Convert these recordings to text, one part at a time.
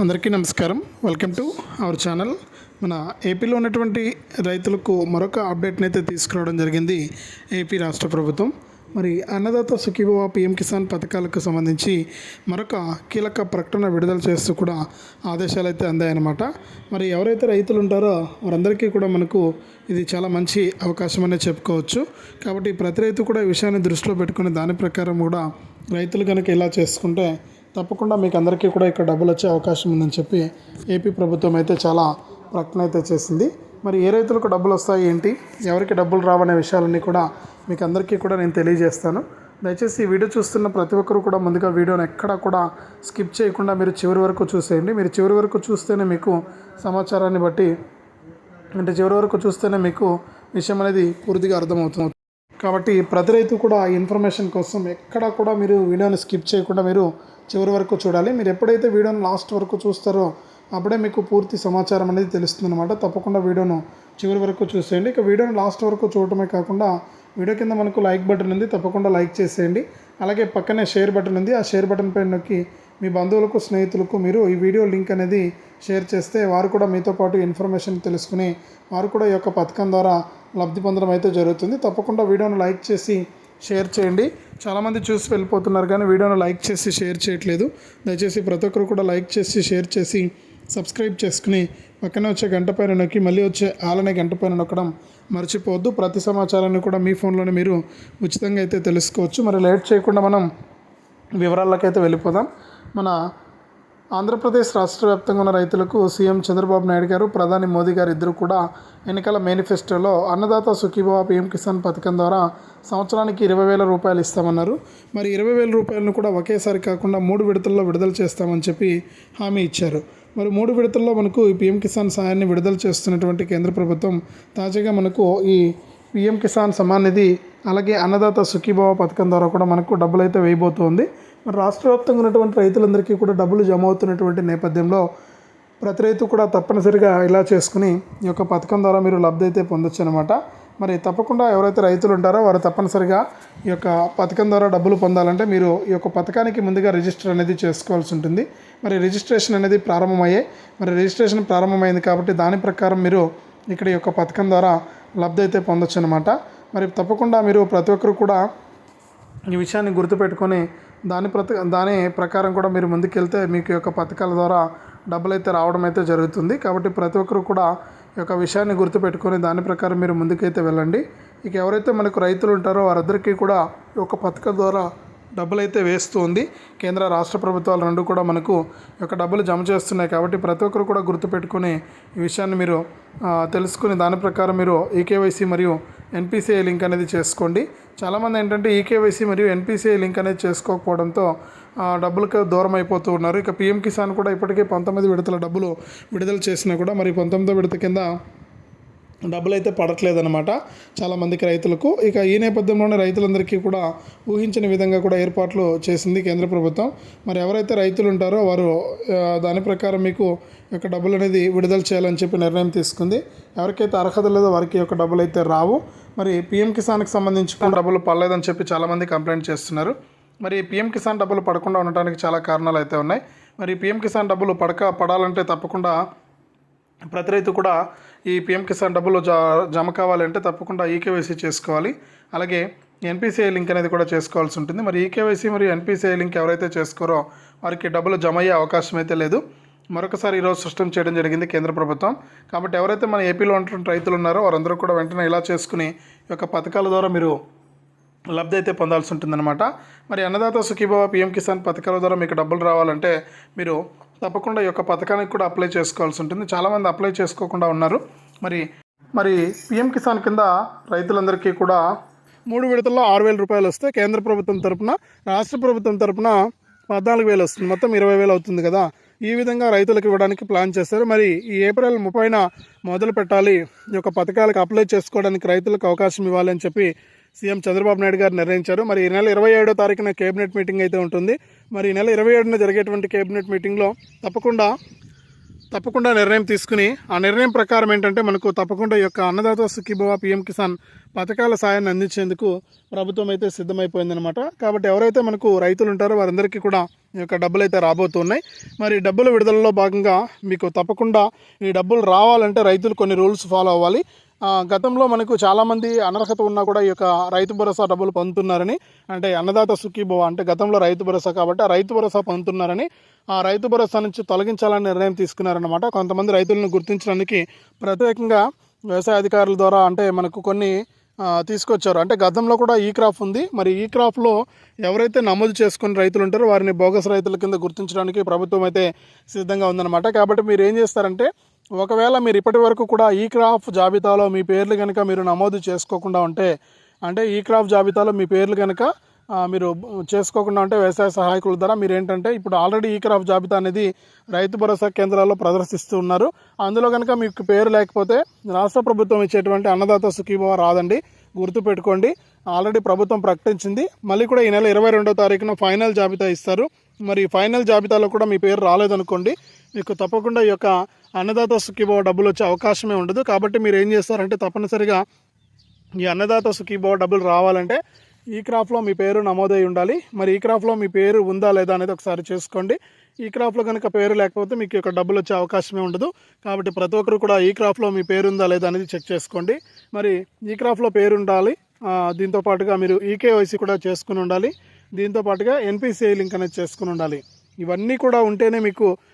అందరికీ నమస్కారం. Welcome to our channel మన ఏపీలో ఉన్నటువంటి రైతులకు మరొక అప్డేట్ని అయితే తీసుకురావడం జరిగింది ఏపీ రాష్ట్ర ప్రభుత్వం. మరి అన్నదాత సుఖీభవ పిఎం కిసాన్ పథకాలకు సంబంధించి మరొక కీలక ప్రకటన విడుదల చేస్తూ కూడా ఆదేశాలు అయితే అందాయన్నమాట. మరి ఎవరైతే రైతులు ఉంటారో వారందరికీ కూడా మనకు ఇది చాలా మంచి అవకాశం అనే చెప్పుకోవచ్చు. కాబట్టి ప్రతి రైతు కూడా ఈ విషయాన్ని దృష్టిలో పెట్టుకుని దాని ప్రకారం కూడా రైతులు కనుక ఇలా చేసుకుంటే తప్పకుండా మీకు అందరికీ కూడా ఇక్కడ డబ్బులు వచ్చే అవకాశం ఉందని చెప్పి ఏపీ ప్రభుత్వం అయితే చాలా ప్రకటన అయితే చేసింది. మరి ఏ రైతులకు డబ్బులు వస్తాయి ఏంటి? ఎవరికి డబ్బులు రావనే విషయాలన్నీ కూడా మీకు అందరికీ కూడా నేను తెలియజేస్తాను. దయచేసి ఈ వీడియో చూస్తున్న ప్రతి ఒక్కరు కూడా ముందుగా వీడియోని ఎక్కడా కూడా స్కిప్ చేయకుండా మీరు చివరి వరకు చూసేయండి. మీరు చివరి వరకు చూస్తేనే మీకు సమాచారాన్ని బట్టి అంటే చివరి వరకు చూస్తేనే మీకు విషయం అనేది పూర్తిగా అర్థమవుతుంది. కాబట్టి ప్రతి రైతు కూడా ఇన్ఫర్మేషన్ కోసం ఎక్కడ కూడా మీరు వీడియోని స్కిప్ చేయకుండా మీరు చివరి వరకు చూడాలి. మీరు ఎప్పుడైతే వీడియోను లాస్ట్ వరకు చూస్తారో అప్పుడే మీకు పూర్తి సమాచారం అనేది తెలుస్తుంది అనమాట తప్పకుండా వీడియోను చివరి వరకు చూసేయండి. ఇక వీడియోను లాస్ట్ వరకు చూడటమే కాకుండా వీడియో కింద మనకు లైక్ బటన్ ఉంది. తప్పకుండా లైక్ చేసేయండి. అలాగే పక్కనే షేర్ బటన్ ఉంది. ఆ షేర్ బటన్ పైన నొక్కి మీ బంధువులకు స్నేహితులకు మీరు ఈ వీడియో లింక్ అనేది షేర్ చేస్తే వారు కూడా మీతో పాటు ఇన్ఫర్మేషన్ తెలుసుకుని వారు కూడా ఈ యొక్క పథకం ద్వారా లబ్ధి పొందడం అయితే జరుగుతుంది. తప్పకుండా వీడియోను లైక్ చేసి షేర్ చేయండి. చాలామంది చూసి వెళ్ళిపోతున్నారు కానీ వీడియోను లైక్ చేసి షేర్ చేయట్లేదు. దయచేసి ప్రతి ఒక్కరు కూడా లైక్ చేసి షేర్ చేసి సబ్స్క్రైబ్ చేసుకుని పక్కన వచ్చే గంట పైన నొక్కి మళ్ళీ వచ్చే ఆలనే గంట పైన నొక్కడం మర్చిపోవద్దు. ప్రతి సమాచారాన్ని కూడా మీ ఫోన్లోనే మీరు ఉచితంగా అయితే తెలుసుకోవచ్చు. మరి లేట్ చేయకుండా మనం వివరాలకైతే వెళ్ళిపోదాం. మన ఆంధ్రప్రదేశ్ రాష్ట్ర వ్యాప్తంగా ఉన్న రైతులకు సీఎం చంద్రబాబు నాయుడు గారు ప్రధాని మోదీ గారు ఇద్దరు కూడా ఎన్నికల మేనిఫెస్టోలో అన్నదాత సుఖీభావ పీఎం కిసాన్ పథకం ద్వారా సంవత్సరానికి ఇరవై వేల రూపాయలు ఇస్తామన్నారు. మరి ఇరవై వేల రూపాయలను కూడా ఒకేసారి కాకుండా మూడు విడతల్లో విడుదల చేస్తామని చెప్పి హామీ ఇచ్చారు. మరి మూడు విడతల్లో మనకు ఈ పీఎం కిసాన్ సాయాన్ని విడుదల చేస్తున్నటువంటి కేంద్ర ప్రభుత్వం తాజాగా మనకు ఈ పీఎం కిసాన్ సమాన్ నిధి అలాగే అన్నదాత సుఖీభావ పథకం ద్వారా కూడా మనకు డబ్బులు అయితే వేయబోతోంది. మరి రాష్ట్ర వ్యాప్తంగా ఉన్నటువంటి రైతులందరికీ కూడా డబ్బులు జమ అవుతున్నటువంటి నేపథ్యంలో ప్రతి రైతు కూడా తప్పనిసరిగా ఇలా చేసుకుని ఈ యొక్క పథకం ద్వారా మీరు లబ్ధి అయితే పొందొచ్చు అనమాట మరి తప్పకుండా ఎవరైతే రైతులు ఉంటారో వారు తప్పనిసరిగా ఈ యొక్క పథకం ద్వారా డబ్బులు పొందాలంటే మీరు ఈ యొక్క పథకానికి ముందుగా రిజిస్టర్ అనేది చేసుకోవాల్సి ఉంటుంది. మరి రిజిస్ట్రేషన్ అనేది ప్రారంభమయ్యే మరి రిజిస్ట్రేషన్ ప్రారంభమైంది కాబట్టి దాని ప్రకారం మీరు ఇక్కడ ఈ యొక్క పథకం ద్వారా లబ్ధి అయితే పొందొచ్చు అనమాట మరి తప్పకుండా మీరు ప్రతి ఒక్కరు కూడా ఈ విషయాన్ని గుర్తుపెట్టుకొని దాని ప్రతి దాని ప్రకారం కూడా మీరు ముందుకెళ్తే మీకు యొక్క పథకాల ద్వారా డబ్బులు అయితే రావడం అయితే జరుగుతుంది. కాబట్టి ప్రతి ఒక్కరు కూడా ఈ యొక్క విషయాన్ని గుర్తుపెట్టుకొని దాని ప్రకారం మీరు ముందుకైతే వెళ్ళండి. ఇక ఎవరైతే మనకు రైతులు ఉంటారో వారందరికీ కూడా ఈ యొక్క పథకం ద్వారా డబ్బులు అయితే వేస్తూ ఉంది కేంద్ర రాష్ట్ర ప్రభుత్వాలు రెండు కూడా మనకు యొక్క డబ్బులు జమ చేస్తున్నాయి కాబట్టి ప్రతి ఒక్కరు కూడా గుర్తుపెట్టుకుని ఈ విషయాన్ని మీరు తెలుసుకుని దాని ప్రకారం మీరు ఈకేవైసీ మరియు ఎన్పిసిఐ లింక్ అనేది చేసుకోండి. చాలామంది ఏంటంటే ఈకేవైసీ మరియు ఎన్పిసిఐ లింక్ అనేది చేసుకోకపోవడంతో డబ్బులకు దూరం అయిపోతూ ఉన్నారు. ఇక పిఎం కిసాన్ కూడా ఇప్పటికే పంతొమ్మిది విడతల డబ్బులు విడుదల చేసినా కూడా మరి పంతొమ్మిదో విడత కింద డబ్బులు అయితే పడట్లేదన్నమాట చాలామందికి రైతులకు. ఇక ఈ నేపథ్యంలోనే రైతులందరికీ కూడా ఊహించిన విధంగా కూడా ఏర్పాట్లు చేసింది కేంద్ర ప్రభుత్వం. మరి ఎవరైతే రైతులు ఉంటారో వారు దాని ప్రకారం మీకు యొక్క డబ్బులు అనేది విడుదల చేయాలని చెప్పి నిర్ణయం తీసుకుంది. ఎవరికైతే అర్హత లేదో వారికి యొక్క డబ్బులు అయితే రావు. మరి పిఎం కిసాన్కి సంబంధించి డబ్బులు పడలేదని చెప్పి చాలామంది కంప్లైంట్ చేస్తున్నారు. మరి పిఎం కిసాన్ డబ్బులు పడకుండా ఉండటానికి చాలా కారణాలు అయితే ఉన్నాయి. మరి పిఎం కిసాన్ డబ్బులు పడక పడాలంటే తప్పకుండా ప్రతి రైతు కూడా ఈ పిఎం కిసాన్ డబ్బులు జమ కావాలంటే తప్పకుండా ఈకేవైసీ చేసుకోవాలి. అలాగే ఎన్పిసిఐ లింక్ అనేది కూడా చేసుకోవాల్సి ఉంటుంది. మరి ఈకేవైసీ మరియు ఎన్పిసిఐ లింక్ ఎవరైతే చేసుకోరో వారికి డబ్బులు జమ అయ్యే అవకాశం అయితే లేదు. మరొకసారి ఈరోజు స్పష్టం చేయడం జరిగింది కేంద్ర ప్రభుత్వం. కాబట్టి ఎవరైతే మన ఏపీలో ఉంటున్న రైతులు ఉన్నారో వారందరూ కూడా వెంటనే ఇలా చేసుకుని ఈ యొక్క పథకాల ద్వారా మీరు లబ్ధి అయితే పొందాల్సి ఉంటుందన్నమాట. మరి అన్నదాత సుఖీభావ పిఎం కిసాన్ పథకాల ద్వారా మీకు డబ్బులు రావాలంటే మీరు తప్పకుండా ఈ యొక్క పథకానికి కూడా అప్లై చేసుకోవాల్సి ఉంటుంది. చాలామంది అప్లై చేసుకోకుండా ఉన్నారు. మరి మరి పిఎం కిసాన్ కింద రైతులందరికీ కూడా మూడు విడతల్లో ఆరు వేల రూపాయలు వస్తే కేంద్ర ప్రభుత్వం తరపున రాష్ట్ర ప్రభుత్వం తరపున పద్నాలుగు వేలు వస్తుంది. మొత్తం ఇరవై వేలు అవుతుంది కదా. ఈ విధంగా రైతులకు ఇవ్వడానికి ప్లాన్ చేస్తారు మరి ఈ ఏప్రిల్ ముప్పైన మొదలు పెట్టాలి. ఈ యొక్క పథకాలకు అప్లై చేసుకోవడానికి రైతులకు అవకాశం ఇవ్వాలి అని చెప్పి సీఎం చంద్రబాబు నాయుడు గారు నిర్ణయించారు. మరి ఈ నెల ఇరవై ఏడో తారీఖున కేబినెట్ మీటింగ్ అయితే ఉంటుంది. మరి ఈ నెల ఇరవై ఏడున జరిగేటువంటి కేబినెట్ మీటింగ్లో తప్పకుండా తప్పకుండా నిర్ణయం తీసుకుని ఆ నిర్ణయం ప్రకారం ఏంటంటే మనకు తప్పకుండా ఈ యొక్క అన్నదాత సుఖీభవ పిఎం కిసాన్ పథకాల సాయాన్ని అందించేందుకు ప్రభుత్వం అయితే సిద్ధమైపోయిందనమాట కాబట్టి ఎవరైతే మనకు రైతులు ఉంటారో వారందరికీ కూడా ఈ యొక్క డబ్బులు అయితే రాబోతున్నాయి మరి డబ్బుల విడుదలలో భాగంగా మీకు తప్పకుండా ఈ డబ్బులు రావాలంటే రైతులు కొన్ని రూల్స్ ఫాలో అవ్వాలి. గతంలో మనకు చాలామంది అనర్హత ఉన్నా కూడా ఈ యొక్క రైతు భరోసా డబ్బులు పొందుతున్నారని అంటే అన్నదాత సుఖీభవ అంటే గతంలో రైతు భరోసా కాబట్టి ఆ రైతు భరోసా పొందుతున్నారని ఆ రైతు భరోసా నుంచి తొలగించాలని నిర్ణయం తీసుకున్నారనమాట కొంతమంది రైతులను గుర్తించడానికి ప్రత్యేకంగా వ్యవసాయ అధికారుల ద్వారా అంటే మనకు కొన్ని తీసుకొచ్చారు. అంటే గతంలో కూడా ఈ క్రాప్ ఉంది. మరి ఈ క్రాప్లో ఎవరైతే నమోదు చేసుకుని రైతులు ఉంటారో వారిని బోగస్ రైతుల కింద గుర్తించడానికి ప్రభుత్వం అయితే సిద్ధంగా ఉందన్నమాట. కాబట్టి మీరు ఏం చేస్తారంటే ఒకవేళ మీరు ఇప్పటి వరకు కూడా ఈ క్రాఫ్ట్ జాబితాలో మీ పేర్లు కనుక మీరు నమోదు చేసుకోకుండా ఉంటే అంటే ఈ క్రాఫ్ట్ జాబితాలో మీ పేర్లు కనుక మీరు చేసుకోకుండా ఉంటే వ్యవసాయ సహాయకుల ద్వారా మీరు ఏంటంటే ఇప్పుడు ఆల్రెడీ ఈ క్రాఫ్ట్ జాబితా అనేది రైతు భరోసా కేంద్రాల్లో ప్రదర్శిస్తూ ఉన్నారు. అందులో కనుక మీకు పేరు లేకపోతే రాష్ట్ర ప్రభుత్వం ఇచ్చేటువంటి అన్నదాత సుఖీభవ రాదండి. గుర్తుపెట్టుకోండి ఆల్రెడీ ప్రభుత్వం ప్రకటించింది. మళ్ళీ కూడా ఈ నెల ఇరవై రెండో తారీఖున ఫైనల్ జాబితా ఇస్తారు. మరి ఫైనల్ జాబితాలో కూడా మీ పేరు రాలేదనుకోండి మీకు తప్పకుండా ఈ యొక్క అన్నదాత సుఖీభావ డబ్బులు వచ్చే అవకాశమే ఉండదు. కాబట్టి మీరు ఏం చేస్తారంటే తప్పనిసరిగా ఈ అన్నదాత సుఖీభావ డబ్బులు రావాలంటే ఈ క్రాప్లో మీ పేరు నమోదై ఉండాలి. మరి ఈ క్రాప్లో మీ పేరు ఉందా లేదా అనేది ఒకసారి చేసుకోండి. ఈ క్రాప్లో కనుక పేరు లేకపోతే మీకు యొక్క డబ్బులు వచ్చే అవకాశమే ఉండదు. కాబట్టి ప్రతి ఒక్కరు కూడా ఈ క్రాప్లో మీ పేరు ఉందా లేదా అనేది చెక్ చేసుకోండి. మరి ఈ క్రాప్లో పేరు ఉండాలి. దీంతో పాటుగా మీరు ఈకేవైసీ కూడా చేసుకుని ఉండాలి. దీంతో పాటుగా ఎన్పిసిఐ లింక్ అనేది చేసుకుని ఉండాలి. ఇవన్నీ కూడా ఉంటేనే మీకు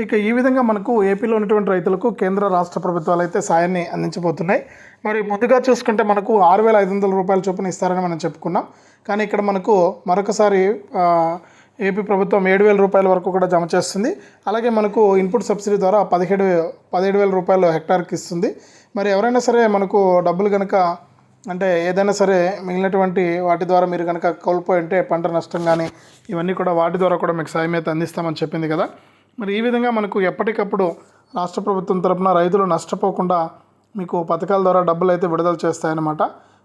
ఇక ఈ విధంగా మనకు ఏపీలో ఉన్నటువంటి రైతులకు కేంద్ర రాష్ట్ర ప్రభుత్వాలు అయితే సాయాన్ని అందించబోతున్నాయి. మరి ముందుగా చూసుకుంటే మనకు ఆరు వేల ఐదు వందల రూపాయల చొప్పున ఇస్తారని మనం చెప్పుకున్నాం. కానీ ఇక్కడ మనకు మరొకసారి ఏపీ ప్రభుత్వం ఏడు వేల రూపాయల వరకు కూడా జమ చేస్తుంది. అలాగే మనకు ఇన్పుట్ సబ్సిడీ ద్వారా పదిహేడు పదిహేడు వేల రూపాయలు హెక్టార్కి ఇస్తుంది. మరి ఎవరైనా సరే మనకు డబ్బులు కనుక అంటే ఏదైనా సరే మిగిలినటువంటి వాటి ద్వారా మీరు కనుక కోల్పోయి ఉంటే పంట నష్టం కానీ ఇవన్నీ కూడా వాటి ద్వారా కూడా మీకు సాయం అయితే అందిస్తామని చెప్పింది కదా. మరి ఈ విధంగా మనకు ఎప్పటికప్పుడు రాష్ట్ర ప్రభుత్వం తరపున రైతులు నష్టపోకుండా మీకు పథకాల ద్వారా డబ్బులు అయితే విడుదల చేస్తాయన్నమాట.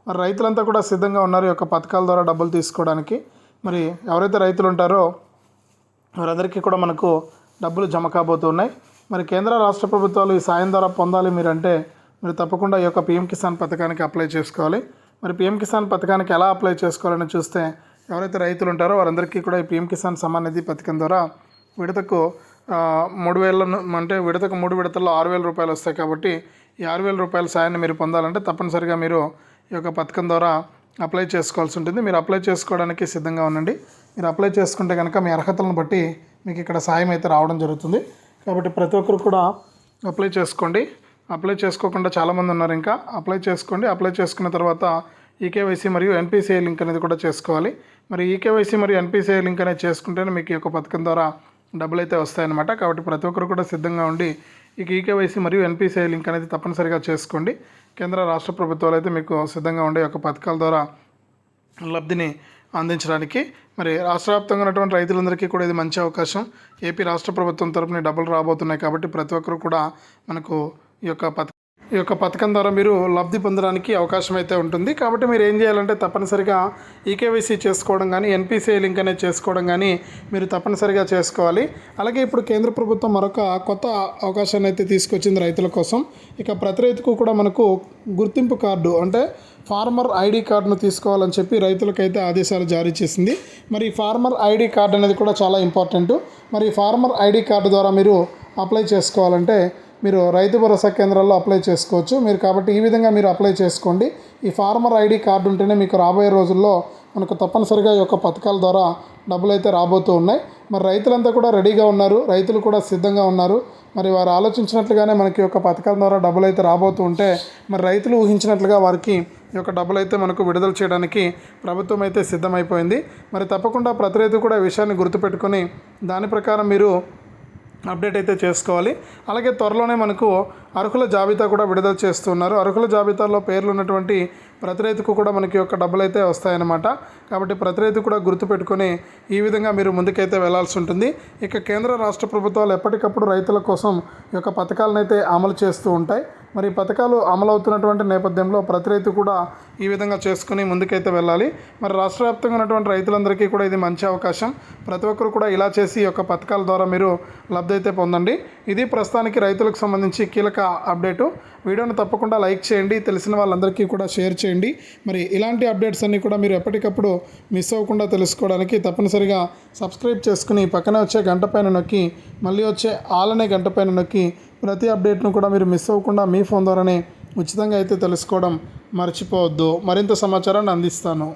మరి రైతులంతా కూడా సిద్ధంగా ఉన్నారు ఈ యొక్క పథకాల ద్వారా డబ్బులు తీసుకోవడానికి. మరి ఎవరైతే రైతులు ఉంటారో వారందరికీ కూడా మనకు డబ్బులు జమ కాబోతున్నాయి. మరి కేంద్ర రాష్ట్ర ప్రభుత్వాలు ఈ సాయం ద్వారా పొందాలి మీరంటే మీరు తప్పకుండా ఈ యొక్క పిఎం కిసాన్ పథకానికి అప్లై చేసుకోవాలి. మరి పిఎం కిసాన్ పథకానికి ఎలా అప్లై చేసుకోవాలని చూస్తే ఎవరైతే రైతులు ఉంటారో వారందరికీ కూడా ఈ పిఎం కిసాన్ సమ్మాన్ నిధి పథకం ద్వారా విడతకు మూడు వేల అంటే విడతకు మూడు విడతల్లో ఆరు వేల రూపాయలు వస్తాయి కాబట్టి ఈ ఆరు వేల రూపాయల సాయాన్ని మీరు పొందాలంటే తప్పనిసరిగా మీరు ఈ యొక్క పథకం ద్వారా అప్లై చేసుకోవాల్సి ఉంటుంది. మీరు అప్లై చేసుకోవడానికి సిద్ధంగా ఉండండి. మీరు అప్లై చేసుకుంటే కనుక మీ అర్హతలను బట్టి మీకు ఇక్కడ సాయం అయితే రావడం జరుగుతుంది. కాబట్టి ప్రతి ఒక్కరు కూడా అప్లై చేసుకోండి. అప్లై చేసుకోకుండా చాలామంది ఉన్నారు ఇంకా. అప్లై చేసుకోండి. అప్లై చేసుకున్న తర్వాత ఈకేవైసీ మరియు ఎన్పిసిఐ లింక్ అనేది కూడా చేసుకోవాలి. మరి ఈకేవైసీ మరియు ఎన్పిసిఐ లింక్ అనేది చేసుకుంటేనే మీకు ఈ యొక్క పథకం ద్వారా డబ్బులు అయితే వస్తాయన్నమాట. కాబట్టి ప్రతి ఒక్కరు కూడా సిద్ధంగా ఉండి ఈ ఈకేవైసీ మరియు ఎన్పిసిఐ లింక్ అనేది తప్పనిసరిగా చేసుకోండి. కేంద్ర రాష్ట్ర ప్రభుత్వాలు అయితే మీకు సిద్ధంగా ఉండే యొక్క పథకాల ద్వారా లబ్ధిని అందించడానికి. మరి రాష్ట్ర వ్యాప్తంగా ఉన్నటువంటి రైతులందరికీ కూడా ఇది మంచి అవకాశం. ఏపీ రాష్ట్ర ప్రభుత్వం తరపున డబ్బులు రాబోతున్నాయి కాబట్టి ప్రతి ఒక్కరు కూడా మనకు ఈ యొక్క పథ ఈ యొక్క పథకం ద్వారా మీరు లబ్ధి పొందడానికి అవకాశం అయితే ఉంటుంది. కాబట్టి మీరు ఏం చేయాలంటే తప్పనిసరిగా ఈకేవైసీ చేసుకోవడం కానీ ఎన్పిసిఐ లింక్ అనేది చేసుకోవడం కానీ మీరు తప్పనిసరిగా చేసుకోవాలి. అలాగే ఇప్పుడు కేంద్ర ప్రభుత్వం మరొక కొత్త అవకాశాన్ని అయితే తీసుకొచ్చింది రైతుల కోసం. ఇక ప్రతి రైతుకు కూడా మనకు గుర్తింపు కార్డు అంటే ఫార్మర్ ఐడి కార్డును తీసుకోవాలని చెప్పి రైతులకైతే ఆదేశాలు జారీ చేసింది. మరి ఫార్మర్ ఐడి కార్డు అనేది కూడా చాలా ఇంపార్టెంట్. మరి ఫార్మర్ ఐడి కార్డు ద్వారా మీరు అప్లై చేసుకోవాలంటే మీరు రైతు భరోసా కేంద్రాల్లో అప్లై చేసుకోవచ్చు. మీరు కాబట్టి ఈ విధంగా మీరు అప్లై చేసుకోండి. ఈ ఫార్మర్ ఐడి కార్డు ఉంటేనే మీకు రాబోయే రోజుల్లో మనకు తప్పనిసరిగా ఈ యొక్క పథకాల ద్వారా డబ్బులు అయితే రాబోతూ ఉన్నాయి. మరి రైతులంతా కూడా రెడీగా ఉన్నారు. రైతులు కూడా సిద్ధంగా ఉన్నారు. మరి వారు ఆలోచించినట్లుగానే మనకి యొక్క పథకాల ద్వారా డబ్బులు అయితే రాబోతూ ఉంటే మరి రైతులు ఊహించినట్లుగా వారికి ఈ యొక్క డబ్బులు అయితే మనకు విడుదల చేయడానికి ప్రభుత్వం అయితే సిద్ధమైపోయింది. మరి తప్పకుండా ప్రతి రైతు కూడా విషయాన్ని గుర్తుపెట్టుకొని దాని ప్రకారం మీరు అప్డేట్ అయితే చేసుకోవాలి. అలాగే త్వరలోనే మనకు అర్హుల జాబితా కూడా విడుదల చేస్తున్నారు. అర్హుల జాబితాలో పేర్లు ఉన్నటువంటి ప్రతి రైతుకు కూడా మనకి యొక్క డబ్బులు అయితే వస్తాయన్నమాట. కాబట్టి ప్రతి రైతు కూడా గుర్తుపెట్టుకొని ఈ విధంగా మీరు ముందుకైతే వెళ్ళాల్సి ఉంటుంది. ఇక కేంద్ర రాష్ట్ర ప్రభుత్వాలు ఎప్పటికప్పుడు రైతుల కోసం ఈ యొక్క పథకాలను అయితే అమలు చేస్తూ ఉంటాయి. మరి పథకాలు అమలవుతున్నటువంటి నేపథ్యంలో ప్రతి రైతు కూడా ఈ విధంగా చేసుకుని ముందుకైతే వెళ్ళాలి. మరి రాష్ట్ర వ్యాప్తంగా ఉన్నటువంటి రైతులందరికీ కూడా ఇది మంచి అవకాశం. ప్రతి ఒక్కరు కూడా ఇలా చేసి ఈ యొక్క పథకాల ద్వారా మీరు లబ్ధి అయితే పొందండి. ఇది ప్రస్తుతానికి రైతులకు సంబంధించి కీలక అప్డేటు. వీడియోను తప్పకుండా లైక్ చేయండి. తెలిసిన వాళ్ళందరికీ కూడా షేర్ చేయండి. మరి ఇలాంటి అప్డేట్స్ అన్నీ కూడా మీరు ఎప్పటికప్పుడు మిస్ అవ్వకుండా తెలుసుకోవడానికి తప్పనిసరిగా సబ్స్క్రైబ్ చేసుకుని పక్కనే వచ్చే గంట పైన నొక్కి మళ్ళీ వచ్చే ఆలనే గంట పైన నొక్కి ప్రతి అప్డేట్ను కూడా మీరు మిస్ అవ్వకుండా మీ ఫోన్ ద్వారానే ఉచితంగా అయితే తెలుసుకోవడం మర్చిపోవద్దు. మరింత సమాచారాన్ని అందిస్తాను.